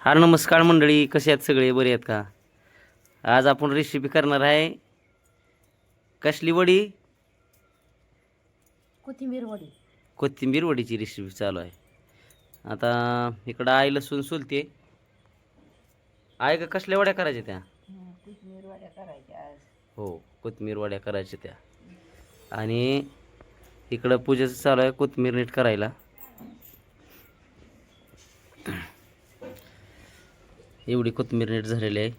हा नमस्कार मंडळी कसे आहेत सगळे? बरे आहेत का? आज आपण रेसिपी करणार आहे कसली वडी? कोथिंबीर वडी. कोथिंबीर वडीची रेसिपी चालू आहे. आता इकडं आई लसूण सोलते. आहे का कसल्या वड्या करायच्या त्या? कोथिंबीर वड्या करायच्या हो कोथिंबीर वड्या करायच्या त्या. आणि इकडं पूजेचं चालू आहे कोथिंबीर नीट करायला. एवढी कोथिंबीर नीट झालेली आहे.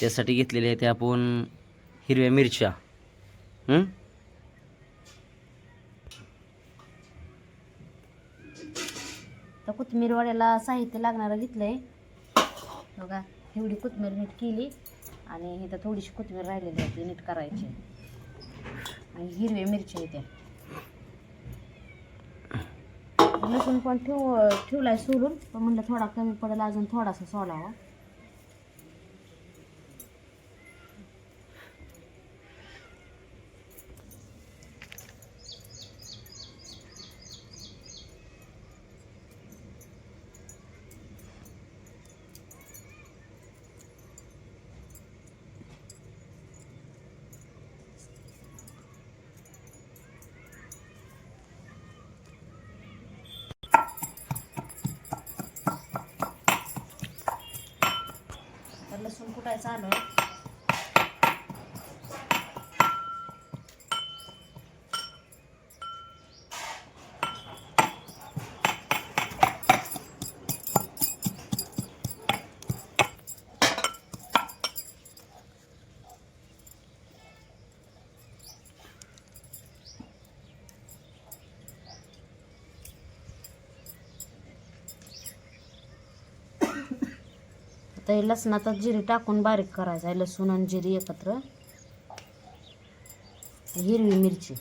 त्यासाठी घेतलेली आहे त्या आपण हिरव्या मिरच्या. तर कोथिंबीर वड्याला साहित्य लागणारं घेतलंय. बघा एवढी कोथिंबीर नीट केली आणि इथं थोडीशी कोथिंबीर राहिलेली आहे ती नीट करायची. आणि हिरव्या मिरच्या आहेत त्या लसूण पण ठेव ठेवलाय सोलून पण म्हणलं थोडा कमी पडेल अजून थोडासा सोडावा तर लसूण कुटायचं आलं आता हे लसणाचा जिरी टाकून बारीक करायचं आहे लसूण आणि जिरी एकत्र. हिरवी मिरची.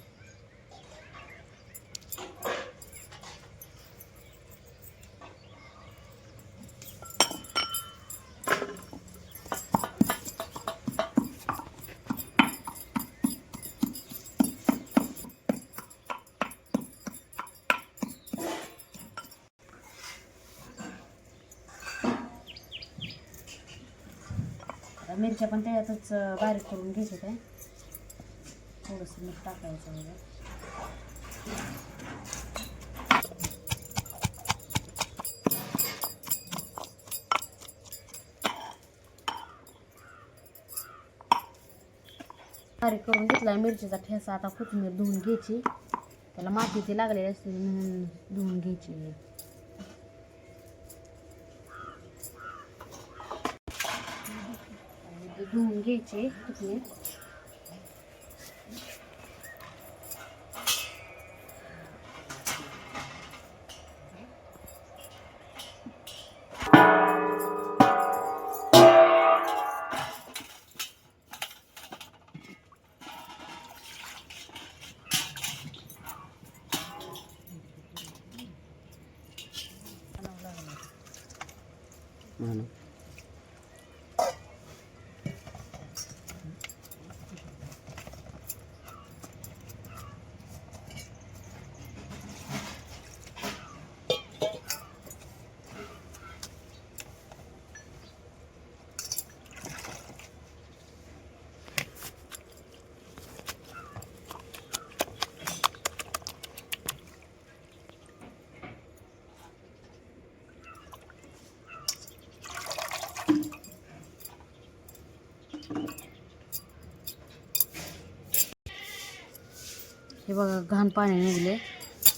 मिरच्या पण त्याच्यातच बारीक करून घ्यायचं काय थोडंसं मीठ टाकायचं वगैरे. बारीक करून घेतला मिरचीचा ठेसा आता कोथिंबीर धुवून घ्यायची. त्याला माती ती लागलेली असते म्हणून धुवून घ्यायची आणि धुवून घ्यायची हे बघा घाण पाणी निघले.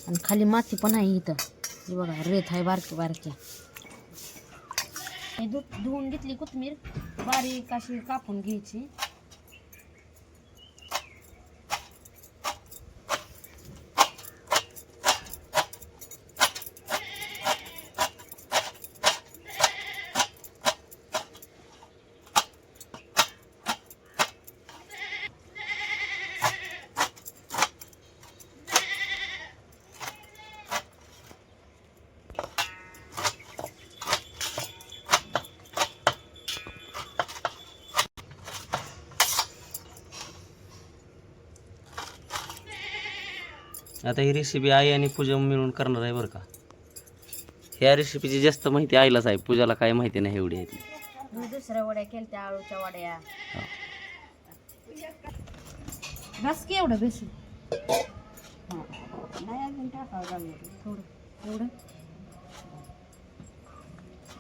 आणि खाली माती पण आहे इथं. हे बघा रेत आहे बारकी बारक्या. हे धु धुवून घेतली कोथमीर. बारीक अशी कापून घ्यायची. आता ही रेसिपी आई आणि पूजा मिळून करणार आहे बरं का. ह्या रेसिपीची जास्त माहिती आईलाच आहे पूजाला काय माहिती नाही एवढी आहे ती. मी दुसऱ्या वड्या केल्या आळूच्या वड्या. हा. बस की एवढं बेसन? नाही अजून टाकावं लागेल. थोडं एवढं.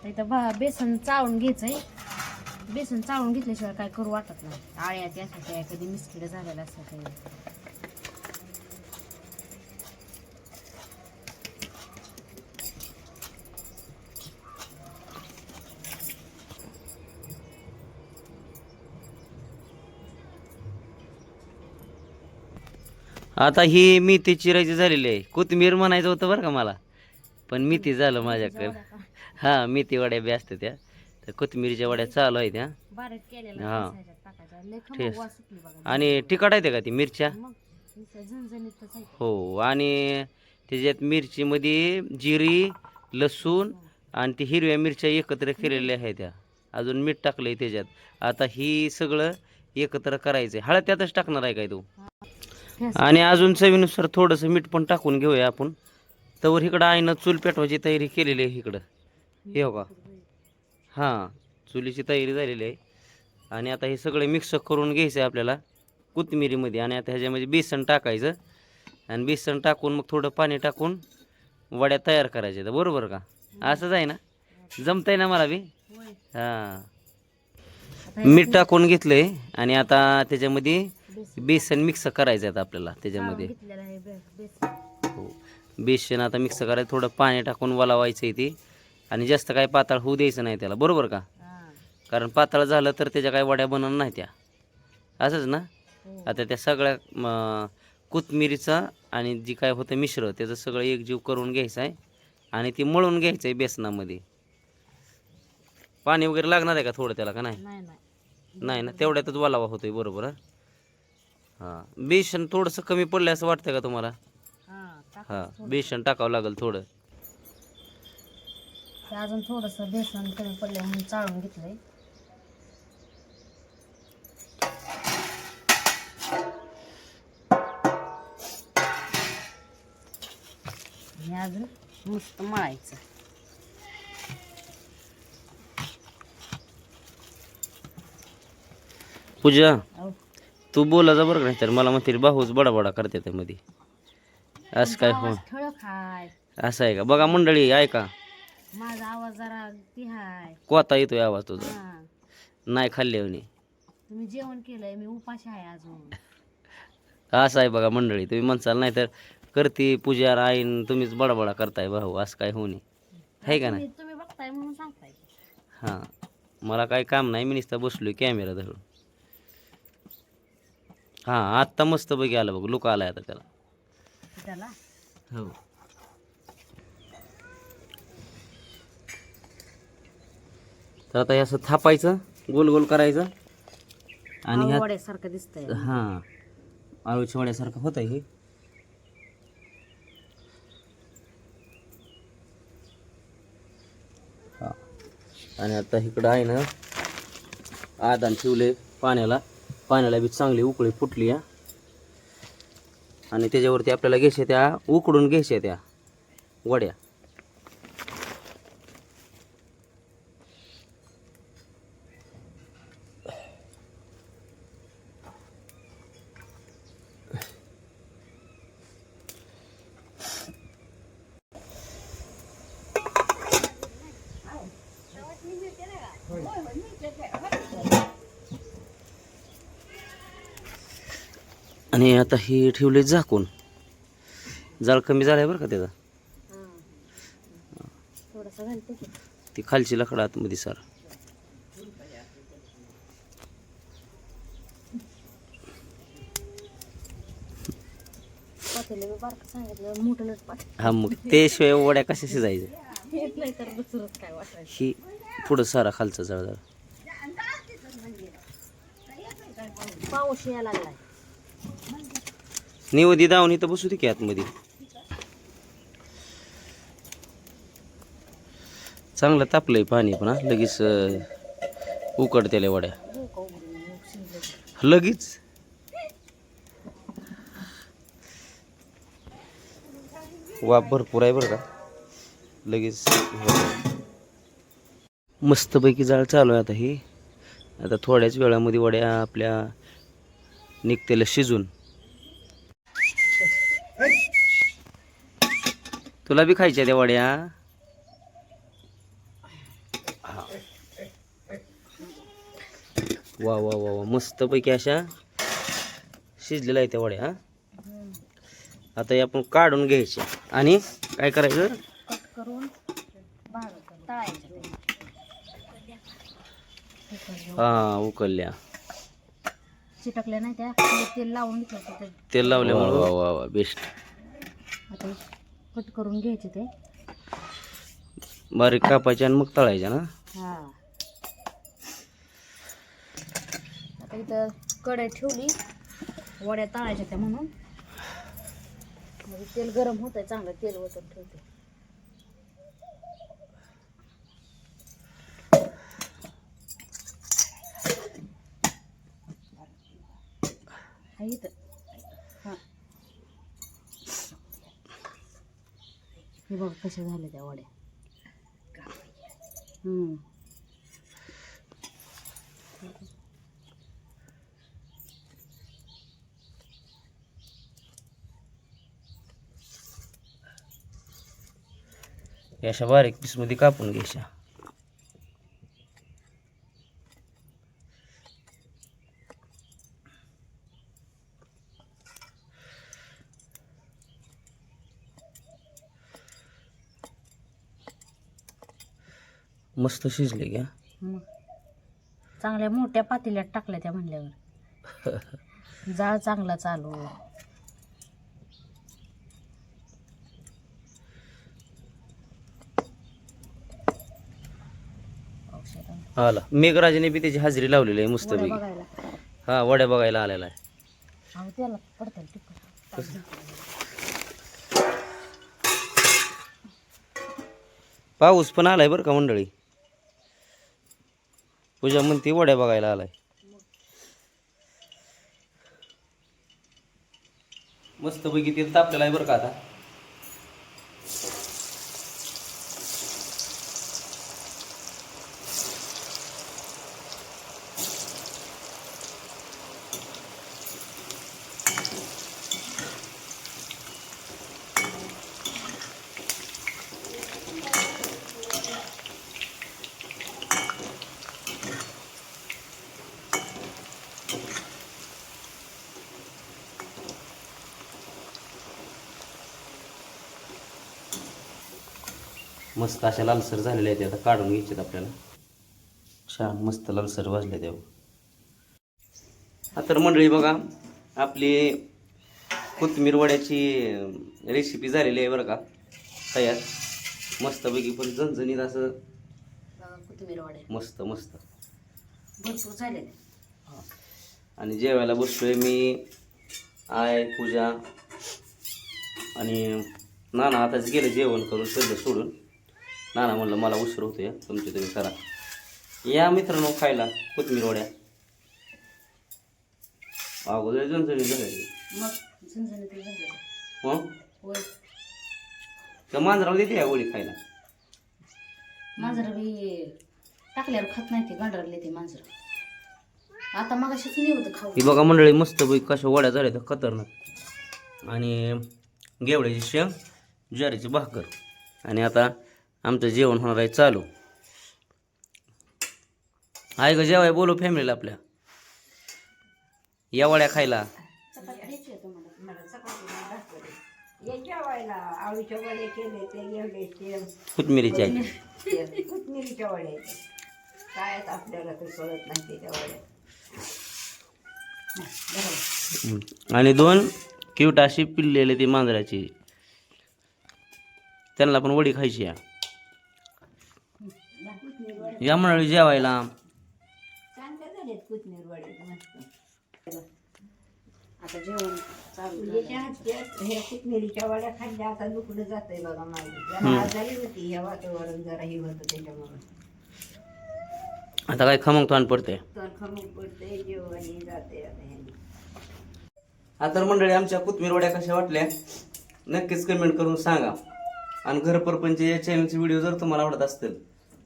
तर इथं बेसन चाळून घ्यायचंय. बेसन चाळून घेतल्याशिवाय काय करू वाटत नाही. आळ्या त्या कधी मिसकिडं झालेलं असतं काही आता ही मेथी चिरायची झालेली आहे. कोथिंबीर म्हणायचं होतं बरं का मला. पण मेथी झालं माझ्याकडे. हां मेथी वड्या बी असते त्या. तर कोथिंबीरच्या वड्या चालू आहे त्या हा. ठेस. आणि तिखट आहे का ती मिरच्या? हो आणि त्याच्यात मिरचीमध्ये जिरी लसूण आणि ती हिरव्या मिरच्या एकत्र केलेल्या आहेत त्या अजून मीठ टाकलं आहे त्याच्यात. आता ही सगळं एकत्र करायचं आहे हळद त्यातच टाकणार आहे काय तू. आणि अजून चवीनुसार थोडंसं मीठ पण टाकून घेऊया आपण. तवर इकडं आईनं चूल पेटवायची तयारी केलेली आहे इकडं हे हो का हां चुलीची तयारी झालेली आहे. आणि आता हे सगळं मिक्स करून घ्यायचं आहे आपल्याला कोथिंबिरीमध्ये. आणि आता ह्याच्यामध्ये बेसन टाकायचं. आणि बेसन टाकून मग थोडं पाणी टाकून वड्या तयार करायच्या. बरोबर का? असंच आहे ना? जमतंय ना मला बी. हां हे. मीठ टाकून घेतलंय. आणि आता त्याच्यामध्ये बेसन मिक्स करायचं आहे आपल्याला त्याच्यामध्ये. हो बेसन. आता मिक्स करायचं थोडं पाणी टाकून वलावायचं आहे ते. आणि जास्त काय पातळ होऊ द्यायचं नाही त्याला बरोबर का. कारण पातळ झालं तर त्याच्या काय वड्या बनवणार नाही त्या. असंच ना? हो. आता त्या सगळ्या कोथमिरीचं आणि जी काय होतं मिश्र त्याचं सगळं एकजीव करून घ्यायचं आहे. आणि ती मळून घ्यायचं आहे बेसनामध्ये. पाणी वगैरे लागणार आहे का थोडं त्याला का नाही? नाही नाही. नाही ना तेवढ्यातच वलावा होतोय बरोबर हा? बेसन थोडंसं कमी पडलं असं वाटतं का तुम्हाला? हा बेसन टाकावं लागेल थोडं. ते अजून थोडस बेसन कमी पडलं म्हणून चाळून घेतलंय. अजून मस्त मळायचं. पूजा तू बोलायचं बरं का नाही तर मला म्हणते भाऊच बडाबडा करते त्या मध्ये. असं काय हो? असं आहे का? बघा मंडळी ऐका. माझा आवाज जरा ती हाय. कोता येतोय आवाज तुझा. हा. नाही खाल्ल्याने तुम्ही जेवण केलंय मी उपाशी आहे अजून. असं आहे बघा मंडळी तुम्ही म्हणसाल नाही तर करते पूजा आईन तुम्हीच बडाबडा करताय भाऊ असं काय होणे आहे का नाही? तुम्ही तुम्ही बघताय म्हणून सांगताय. हां. मला काय काम नाही मी नुसता बसलोय कॅमेरा धरून. हां आत्ता मस्त बघी आलं बघ लुक आलाय आता त्याला. त्याला? हो. तर आता हे असं थापायचं गोल गोल करायचं. आणि वड्यासारखं दिसतंय. हां. आळूच्या वड्यासारखं होत आहे हे. हा. आणि आता इकडं आहे ना आदान ठेवले पाण्याला. पाण्याला बी चांगली उकळी फुटली या आणि त्याच्यावरती आपल्याला घ्यायच्या त्या उकडून घ्यायच्या त्या वड्या. आणि आता हे ठेवले झाकून. जाळ कमी झालाय बरं का त्याचा? ती खालची लकडं आतमध्ये सर. हा मग ते शिवाय वड्या कशा शिजायचं ही पुढं सारा खालचा जळ जळ पाऊस यायला लागलाय. निवदी दावून इथं बसू दे की आतमध्ये चांगलं तापलंय पाणी पण हा लगेच अं, उकडतेल्या वड्या लगेच वाप भरपूर आहे बरं का लगेच मस्तपैकी जाळ चालू आहे आता ही आता थोड्याच वेळामध्ये वड्या आपल्या निघतेल्या शिजून तुला बी खायच्या त्या वड्या? हा. वा वा वा वा. मस्तपैकी अशा शिजलेल्या आहेत त्या वड्या आता हे आपण काढून घ्यायच्या. आणि काय करायचं? हा उकलल्या चिटकल्या नाही त्या तेल लावून तेल लावल्यामुळे. वा वा वा बेस्ट कट करून घ्यायचे ते. बारीक कापायच्या आणि मग तळायच्या ना? हा. आता इथं कढई ठेवली. वड्या तळायच्या त्या म्हणून. म्हणजे तेल गरम होत आहे चांगलं तेल वतून ठेवते. इथं. हे बघ कशा झाल्या त्या वड्या. अशा बारीक पीसमध्ये कापून घ्यायच्या. मस्त शिजले घ्या मग. चांगल्या मोठ्या पातेल्यात टाकल्या त्या म्हणल्यावर. जाळ चांगला चालू. औषधं. आला. मेघराजाने बी त्याची हजेरी लावलेली आहे मस्त बघायला. हा वड्या बघायला आलेला आहे. अहो त्याला पडतं टिकट पाऊस पण आलाय बरं का मंडळी? पूजा म्हणते वड्या बघायला आलाय. मस्त पैकी तेल तापलेलं आहे बरं का आता. मस्त अशा लालसर झालेल्या आहेत आता काढून घ्यायच्यात आपल्याला. छान मस्त लालसर भाजले तेव्हा हा तर मंडळी बघा आपली कोथिंबीर वड्याची रेसिपी झालेली आहे बरं का तयार. मस्तपैकी पण झणझणीत असं बघा कोथिंबीर वड्या मस्त मस्त. भरपूर झाले. आणि जेवायला बसतोय मी आय पूजा आणि नाना आताच गेले जेवण करून सगळं सोडून. नाना म्हणलं मला उशीर होतोय तुमचे तुम्ही करा. या मित्रांनो खायला कोथिंबीर वड्या. अगोदर झणझणी झाले तर मांजराला देते या वडी खायला? मांजर बी टाकल्यावर खात नाही ते गांडरले मांजर. आता मग अशीच नाही होतं खाऊ. ही बघा मंडळी मस्त पैकी कशा वड्या झाल्या तर खतरनाक. आणि गेवड्याची शेंग ज्वारीची भाकर. आणि आता आमचं जेवण होणार आहे चालू. आहे ग जेवाय बोलू फॅमिलीला आपल्या. या वड्या खायला. जेवायला कोथमिरीची कोथमिरीच्या काय आपल्याला ते कळत नाही त्याच्या वड्या आणि दोन क्यूट अशी पिल्लेले ती मांजराची. त्यांना पण वडी खायची आहे. या मंडळी जेवायला. आता जेवण हे कोथमिरीच्या वड्या खाल्ल्या आता बघा माझी जरा आजारी होती वातावरण जरा हे होतं त्याच्यामुळे. आता काय खमंग तोंड पडते जेवणी जाते आता हा. तर मंडळी आमच्या कोथमीर वड्या कशा वाटल्या? नक्कीच कमेंट करून सांगा. आणि घरपरपंच या चॅनलचे व्हिडिओ जर तुम्हाला आवडत असतील